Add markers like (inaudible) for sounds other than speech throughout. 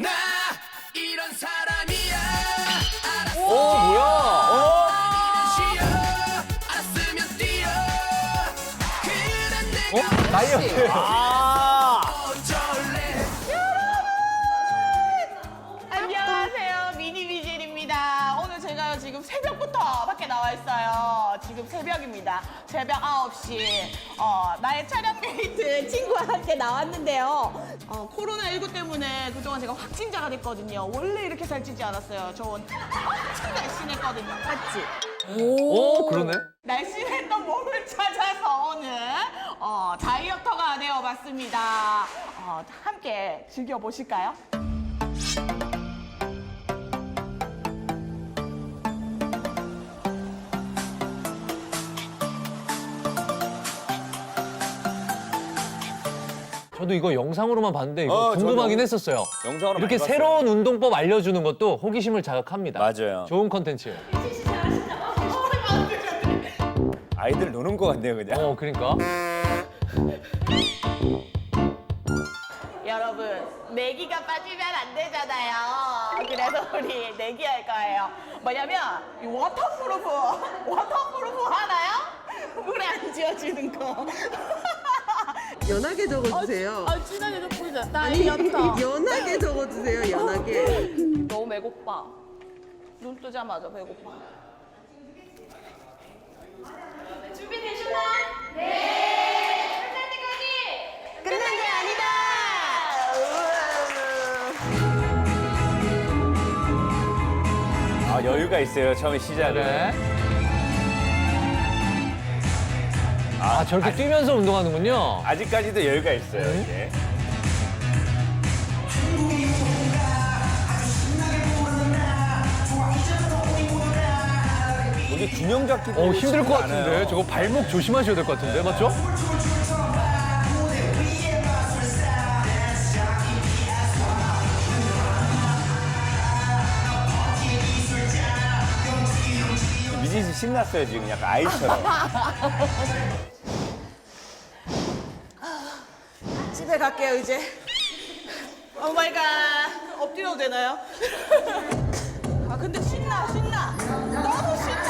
나 이런 사람이야. 오 뭐야? 쉬어 알았으면 뛰어. 그런 내가 지금 새벽입니다. 새벽 9시. 어, 나의 촬영 데이트 친구와 함께 나왔는데요. 어, 코로나19 때문에 그동안 제가 확진자가 됐거든요. 원래 이렇게 살찌지 않았어요. 저 엄청 날씬했거든요. 맞지? 오 그러네. 날씬했던 몸을 찾아서 오늘 어, 다이어터가 되어봤습니다. 어, 함께 즐겨보실까요? 저도 이거 영상으로만 봤는데 이거 어, 궁금하긴 저도 했었어요. 영상으로 이렇게 많이 봤어요. 새로운 운동법 알려주는 것도 호기심을 자극합니다. 맞아요. 좋은 컨텐츠예요. 아이들 노는 거 같네요 그냥. 어 그러니까. 여러분, 내기가 빠지면 안 되잖아요. 그래서 우리 내기 할 거예요. 뭐냐면, 이 워터프루프, 워터프루프 하나요? 물에 안 지워지는 거. (laughs) 연하게 적어주세요. 아, 진하게 좀 보이자. 다이어터. 연하게 적어주세요. 연하게. 너무 배고파. 눈 뜨자마자 배고파. 준비되셨나요? 네! 끝날 때까지! 끝난 게 아니다! 아 여유가 있어요 처음에 시작은. 아 저렇게 뛰면서 운동하는군요. 아직까지도 여유가 있어요 이게. 이게 균형 잡기. 어 힘들 것 같은데. 저거 발목 조심하셔야 될 것 같은데 맞죠? 미진 씨 신났어요 지금 약간 아이처럼. (laughs) 집에 갈게요, 이제. 오 마이 갓. 엎드려도 되나요? (laughs) 아, 근데 신나, 신나. 너무 신나.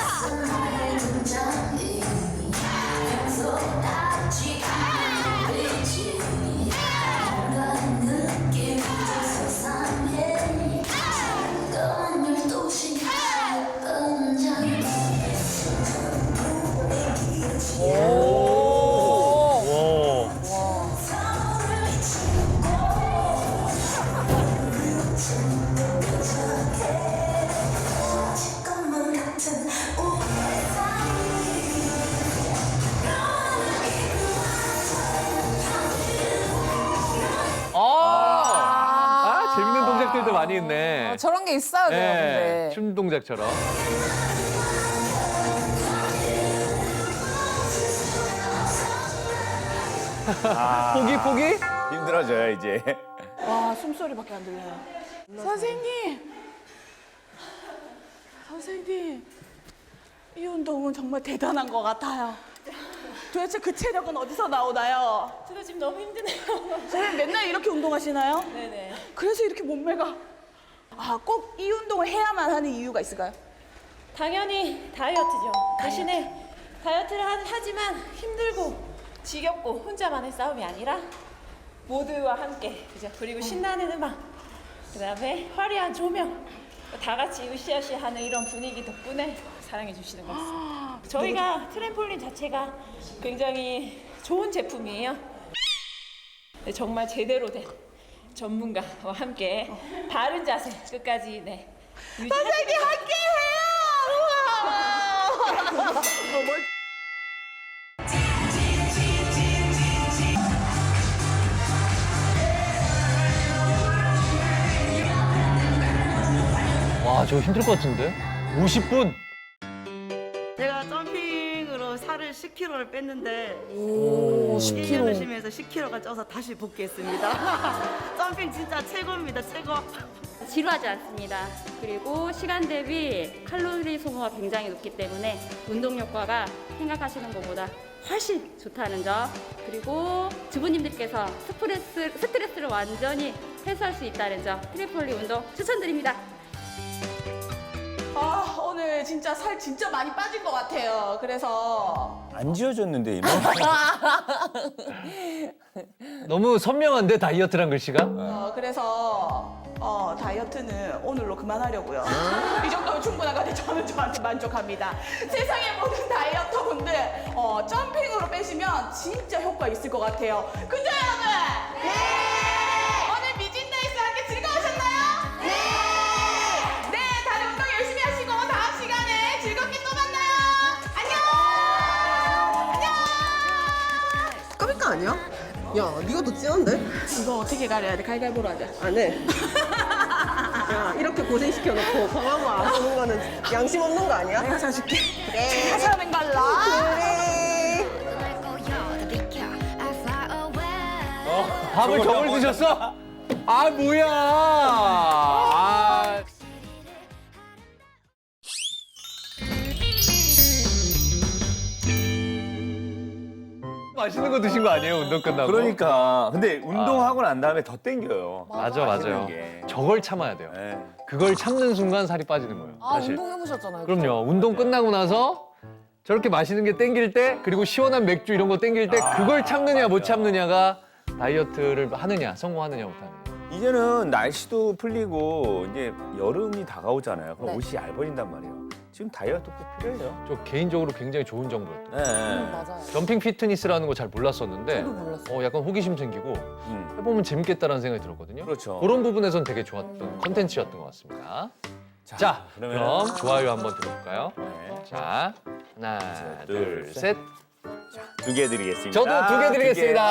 많이 있네. 저런 게 있어야 돼요, 네, 근데. 춤 동작처럼. 포기 포기? 힘들어져요 이제. 와, 숨소리밖에 안 들려요. 선생님! 선생님, 이 운동은 정말 대단한 것 같아요. 도대체 그 체력은 어디서 나오나요? 저도 지금 너무 힘드네요. 선생님 맨날 이렇게 운동하시나요? 네네. 그래서 이렇게 몸매가 아, 꼭 이 운동을 해야만 하는 이유가 있을까요? 당연히 다이어트죠. 대신에 다이어트를 하, 하지만 힘들고 지겹고 혼자만의 싸움이 아니라 모두와 함께 그죠? 그리고 신나는 음악, 그다음에 화려한 조명, 다 같이 으쌰으쌰하는 이런 분위기 덕분에 사랑해 주시는 것 같습니다. (gasps) 저희가 트램폴린 자체가 굉장히 좋은 제품이에요. 네, 정말 제대로 된 전문가와 함께 바른 자세 끝까지 네. 선생님 함께 해요! 우와! 와 저거 힘들 것 같은데? 50분? 제가 점 살을 10kg를 뺐는데 오, 1년을 10kg. 쉬면서 10kg가 쪄서 다시 복귀했습니다. (laughs) 점핑 진짜 최고입니다, 최고. 지루하지 않습니다. 그리고 시간 대비 칼로리 소모가 굉장히 높기 때문에 운동 효과가 생각하시는 것보다 훨씬 좋다는 점. 그리고 주부님들께서 스트레스, 스트레스를 완전히 해소할 수 있다는 점 트리폴리 운동 추천드립니다. 진짜 살 진짜 많이 빠진 것 같아요. 그래서 안 지워졌는데 이거. (laughs) 너무 선명한데 다이어트란 글씨가? 어, 그래서 어, 다이어트는 오늘로 그만하려고요. (laughs) 이 정도면 충분한 것 같아요. 저는 저한테 만족합니다. 세상의 모든 다이어터 분들 어, 점핑으로 빼시면 진짜 효과 있을 것 같아요. 그죠 여러분? 네! 아니야? 야, 네가 더 찌한데? 이거 어떻게 가려야 돼? 갈갈보로 하자. 안 해. (laughs) 야, 이렇게 고생시켜놓고 방황만 안 쓰는 거는 양심 없는 거 아니야? 내가 사줄게. 그래. (laughs) 사는 갈라. 그래. 밥을 저거 저걸 뭐- 드셨어? 아 뭐야? 아. 맛있는 거 드신 거 아니에요 운동 끝나고? 그러니까 근데 운동하고 난 다음에 더 땡겨요. 맞아 맞아요. 게. 저걸 참아야 돼요. 네. 그걸 참는 순간 살이 빠지는 거예요. 아, 사실. 운동 해보셨잖아요. 그럼요. 운동 끝나고 나서 저렇게 맛있는 게 땡길 때 그리고 시원한 맥주 이런 거 땡길 때 그걸 참느냐 못 참느냐가 다이어트를 하느냐 성공하느냐 못하느냐. 이제는 날씨도 풀리고 이제 여름이 다가오잖아요. 그럼 네. 옷이 얇아진단 말이에요. 지금 다이어트 꼭 필요해요. 저 개인적으로 굉장히 좋은 정보였던. 네. 음, 맞아요. 점핑 피트니스라는 거 잘 몰랐었는데 저도 몰랐어요. 어, 약간 호기심 생기고 음. 해보면 재밌겠다라는 생각이 들었거든요. 그렇죠. 그런 부분에선 되게 좋았던 컨텐츠였던 것 같습니다. 자, 그러면- 그럼 좋아요 한번 들어볼까요? 네. 자, 하나, 둘, 둘, 셋. 셋. 두개 드리겠습니다. 저도 두 개 드리겠습니다.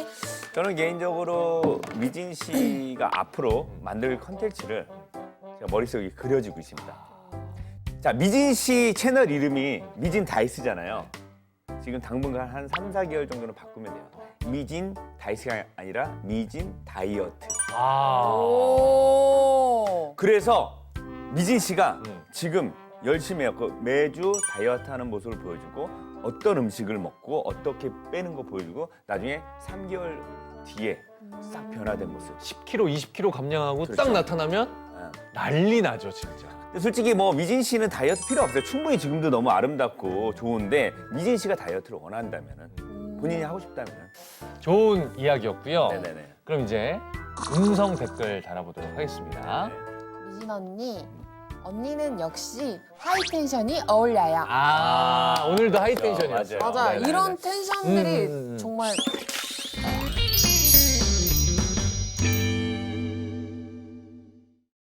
예. 저는 개인적으로 미진 씨가 앞으로 만들 컨텐츠를 제가 머릿속에 그려지고 있습니다. 자, 미진 씨 채널 이름이 미진 다이스잖아요. 지금 당분간 한 3, 4개월 정도는 바꾸면 돼요. 미진 다이스가 아니라 미진 다이어트. 아, 오. 그래서 미진 씨가 음. 지금 열심히 해갖고 매주 다이어트 하는 모습을 보여주고 어떤 음식을 먹고 어떻게 빼는 거 보여주고 나중에 3개월 뒤에 싹 변화된 모습. 10kg, 20kg 감량하고 그렇죠. 딱 나타나면 어. 난리 나죠, 진짜. 근데 솔직히 뭐 미진 씨는 다이어트 필요 없어요. 충분히 지금도 너무 아름답고 좋은데 미진 씨가 다이어트를 원한다면은 본인이 하고 싶다면은 좋은 이야기였고요. 네네네. 그럼 이제 음성 댓글 달아보도록 하겠습니다. 미진 언니, 언니는 역시 하이 텐션이 어울려요. 아, 오늘도 하이 텐션이었어요. 맞아요. 맞아요. 네네네. 이런 텐션들이 음, 음, 음. 정말